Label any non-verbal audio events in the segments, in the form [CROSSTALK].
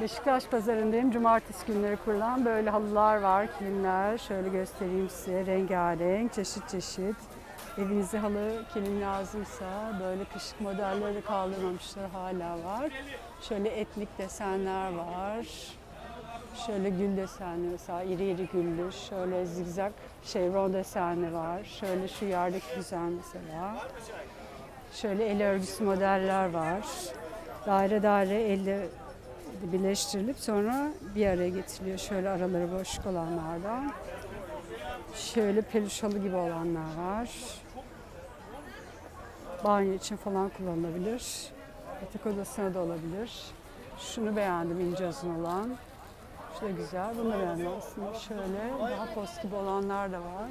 Beşiktaş pazarındayım. Cumartesi günleri kurulan böyle halılar var, kilimler. Şöyle göstereyim size. Rengarenk, çeşit çeşit. Evinize halı, kilim lazımsa böyle kışlık modelleri de kaldırmamışlar hala var. Şöyle etnik desenler var. Şöyle gül desenli mesela iri iri güllü. Şöyle zigzag şevron desenli var. Şöyle şu yerdeki güzel mesela. Şöyle el örgüsü modeller var. Daire daire elle birleştirilip sonra bir araya getiriliyor. Şöyle araları boşluk olanlardan. Şöyle peluş halı gibi olanlar var. Banyo için falan kullanılabilir. Yatak odasına da olabilir. Şunu beğendim ince uzun olan. Şu da güzel. Bunu beğendim aslında. Şöyle daha post gibi olanlar da var.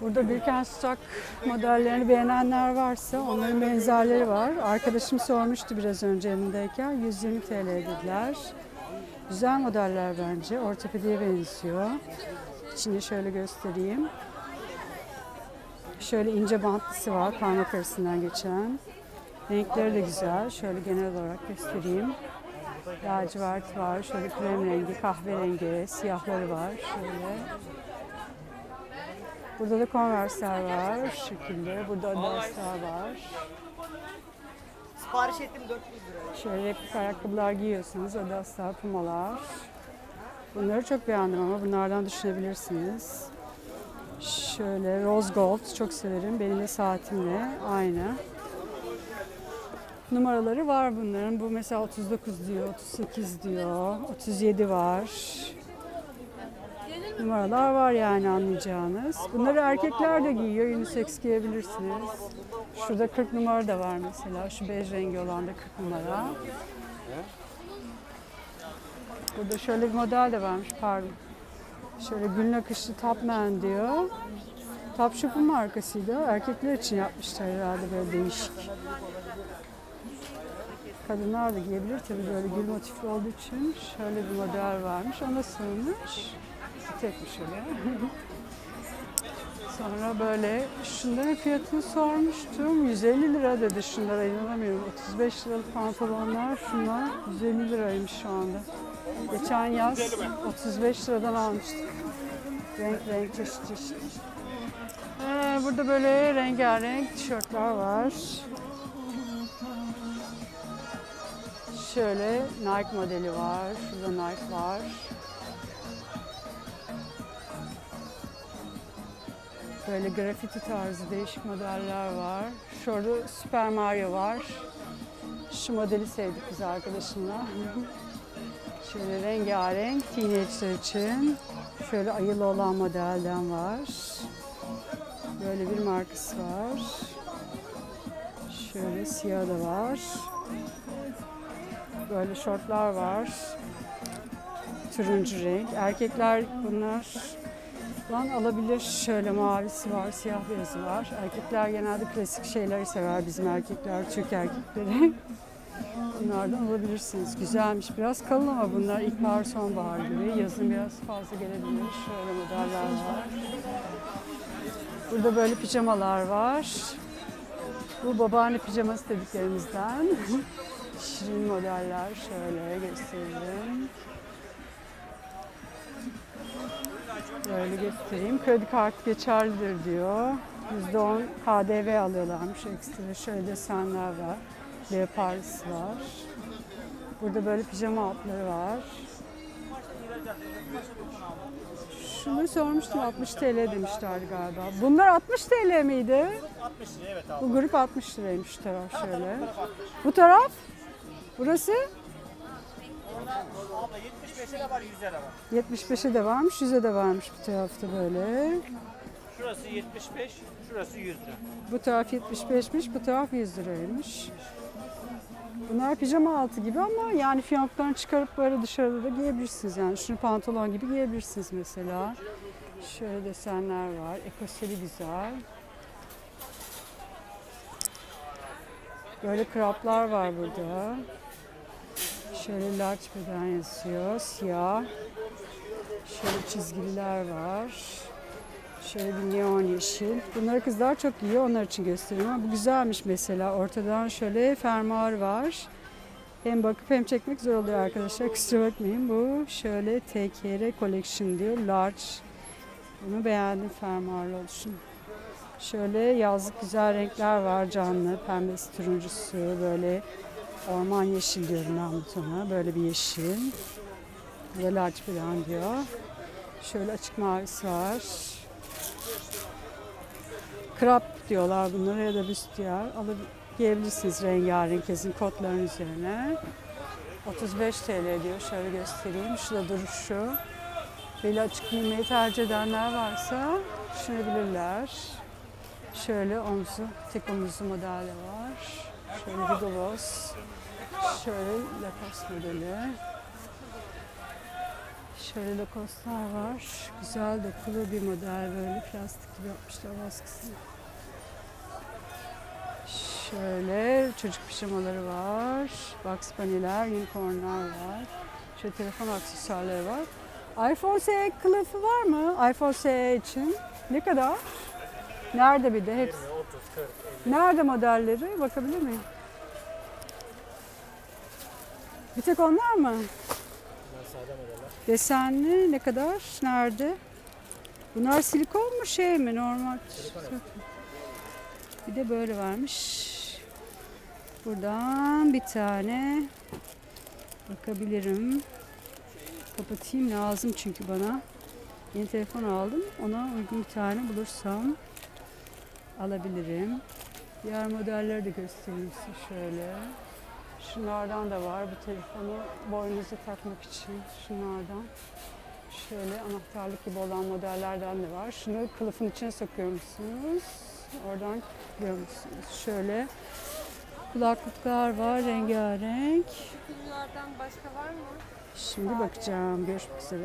Burada Birkenstock modellerini beğenenler varsa onların benzerleri var. Arkadaşım sormuştu biraz önce yanındayken 120 TL dediler. Güzel modeller bence. Ortopediye benziyor. İçini şöyle göstereyim. Şöyle ince bantlısı var parmak arasından geçen. Renkleri de güzel. Şöyle genel olarak göstereyim. Lacivert var. Şöyle krem rengi, kahverengi, siyahları var. Şöyle. Burada da konversler var şu şekilde. Burada adaslar var. Sipariş ettim 400 lira. Şöyle replik ayakkabılar giyiyorsanız adaslar, pumalar. Bunları çok beğendim ama bunlardan düşünebilirsiniz. Şöyle rose gold çok severim. Benim de saatimle aynı. Numaraları var bunların. Bu mesela 39 diyor, 38 diyor, 37 var. Numaralar var yani anlayacağınız. Bunları erkekler de giyiyor. Unisex giyebilirsiniz. Şurada 40 numara da var mesela. Şu bej rengi olan da 40 numara. Burada şöyle bir model de varmış pardon. Şöyle gün akışlı Topman diyor. Topshop'un markasıydı. Erkekler için yapmışlar herhalde böyle değişik. Kadınlar da giyebilir tabii böyle gül motifli olduğu için. Şöyle bir model varmış. Ona sığmış. Tekmiş öyle. [LAUGHS] Sonra böyle şunların fiyatını sormuştum. 150 lira dedi şunlara inanamıyorum. 35 liralık pantolonlar şunlar 150 liraymış şu anda. Geçen yaz 35 liradan almıştık. Renk renk çeşit çeşit. Ee, burada böyle rengarenk tişörtler var. Şöyle Nike modeli var. Şurada Nike var. Böyle grafiti tarzı değişik modeller var. Şurada Super Mario var. Şu modeli sevdik biz arkadaşımla. [LAUGHS] Şöyle rengarenk teenage'ler için. Şöyle ayılı olan modelden var. Böyle bir markası var. Şöyle siyah da var. Böyle şortlar var. Turuncu renk. Erkekler bunlar Lan alabilir. Şöyle mavisi var, siyah beyazı var. Erkekler genelde klasik şeyleri sever bizim erkekler, Türk erkekleri. [LAUGHS] Bunlardan alabilirsiniz. Güzelmiş. Biraz kalın ama bunlar ilkbahar sonbahar gibi. Yazın biraz fazla gelebilir. Şöyle modeller var. Burada böyle pijamalar var. Bu babaanne pijaması dediklerimizden. [LAUGHS] Şirin modeller şöyle gösterelim. Böyle göstereyim. Kredi kartı geçerlidir diyor. %10 KDV alıyorlarmış ekstra. Şöyle desenler var. Leopards var. Burada böyle pijama altları var. Şunu sormuştum 60 TL demişlerdi galiba. Bunlar 60 TL miydi? 60 lira evet abi. Bu grup 60 liraymış taraf şöyle. Bu taraf? Burası? Abla 75'e de var 100 lira var. 75'e de varmış, 100'e de varmış bu tarafta böyle. Şurası 75, şurası 100 lira. Bu taraf 75'miş, bu taraf 100 liraymış. Bunlar pijama altı gibi ama yani fiyanklarını çıkarıp böyle dışarıda da giyebilirsiniz. Yani şunu pantolon gibi giyebilirsiniz mesela. Şöyle desenler var. Ekoseli güzel. Böyle kraplar var burada. Şöyle large beden yazıyor. Siyah. Şöyle çizgililer var. Şöyle bir neon yeşil. Bunları kızlar çok giyiyor. Onlar için gösteriyorum. Bu güzelmiş mesela. Ortadan şöyle fermuar var. Hem bakıp hem çekmek zor oluyor arkadaşlar. [LAUGHS] Kusura bakmayın. Bu şöyle TKR Collection diyor. Large. Bunu beğendim fermuarlı oluşum. Şöyle yazlık güzel renkler var. Canlı, pembesi, turuncusu, böyle orman yeşil bu tona. Böyle bir yeşil. Bu da large falan diyor. Şöyle açık mavisi var. Krap diyorlar bunlara ya da büstiyer. Alıp giyebilirsiniz rengarenk kesin kotların üzerine. 35 TL diyor. Şöyle göstereyim. Şurada duruşu. Böyle açık giymeyi tercih edenler varsa düşünebilirler. Şöyle omzu, tek omuzlu modeli var. Şöyle bir gloss. Şöyle Lacoste modeli. Şöyle Lacoste'lar var. Güzel dokulu bir model böyle plastik gibi yapmışlar baskısını. Şöyle çocuk pijamaları var. Bugs Bunny'ler, unicornlar var. Şöyle telefon aksesuarları var. iPhone SE kılıfı var mı? iPhone SE için. Ne kadar? Nerede bir de hepsi? 30, 40, Nerede modelleri? Bakabilir miyim? Bir tek onlar mı? Bunlar sade modeller. Desenli ne kadar? Nerede? Bunlar silikon mu şey mi normal? Bir de böyle varmış. Buradan bir tane bakabilirim. Kapatayım lazım çünkü bana. Yeni telefon aldım. Ona uygun bir tane bulursam alabilirim. Diğer modelleri de göstereyim size şöyle. Şunlardan da var. Bu telefonu boynunuza takmak için şunlardan. Şöyle anahtarlık gibi olan modellerden de var. Şunu kılıfın içine sokuyor musunuz? Oradan çıkıyor musunuz? Şöyle kulaklıklar var rengarenk. Bunlardan başka var mı? Şimdi bakacağım. Görüşmek üzere.